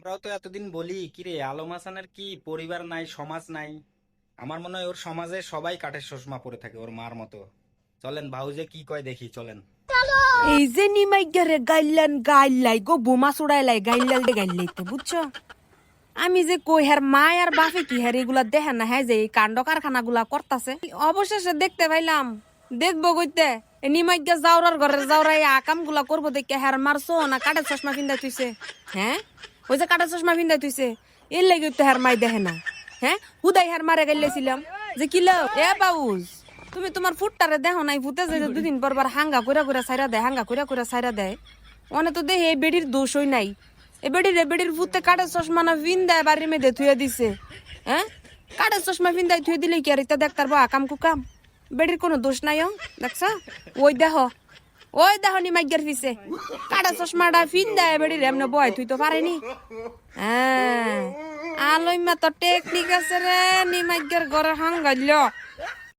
আমরাও তো এতদিন বলি কিরে আলম হাসানের কি পরিবার নাই, সমাজ নাই? আমার মনে হয় ওর সমাজে সবাই কাঠের চশমা পরে থাকে ওর মার মতো। চলেন, ভাউজে কি কয় দেখি, চলেন। এই যে গাইলাই গো, বোমা গাইলাল দে গাইলাইতে বুঝছ? আমি যে কই, হের মা আর বাপে কি হের এগুলা দেখে না হ্যাঁ যে এই কাণ্ড কারখানা গুলা করতাছে? অবশেষে দেখতে পাইলাম, দেখব কইতে নিমাইগা যাওরার ঘরে যাওরাই আকামগুলা করব দেখে হের মারছো না কাঠের চশমা তুইছে হ্যাঁ? ওই যে কাঠের চশমা পিন্দাই তুইছে এর লেগে তো হের মাই দেখে না। হ্যাঁ? হুদাই হের মারে গাইলেছিলাম। যে কিলো এ বাউজ, তুমি তোমার ফুটটারে দেখো নাই, ফুটে যে দুদিন পর বার হাঙ্গা কইরা কইরা সাইরা দেয়, হাঙ্গা কইরা কইরা সাইরা দেয়। অনে তো দেহে এই বেডির দোষই নাই। এ বেডির এ বেডির ফুটতে কাঠের চশমা না ভিন দেয় বাড়ির মেয়েদের থুয়ে দিছে। হ্যাঁ? কাঠের চশমা ভিন দেয় থুয়ে দিলে কি আর এটা দেখতার বা কাম কুকাম? বেডির কোনো দোষ নাই দেখছ? ওই দেহ ওই দেহ মাইগের পিছে কাটা চশমাটা ফিন দেয় বেড়ি এমনি বয়, তুই তো পারেনি? হ্যাঁ। আলইমা তো টেকনিক আছে রে নিমাইগের ঘরে হাঙ্গাইল।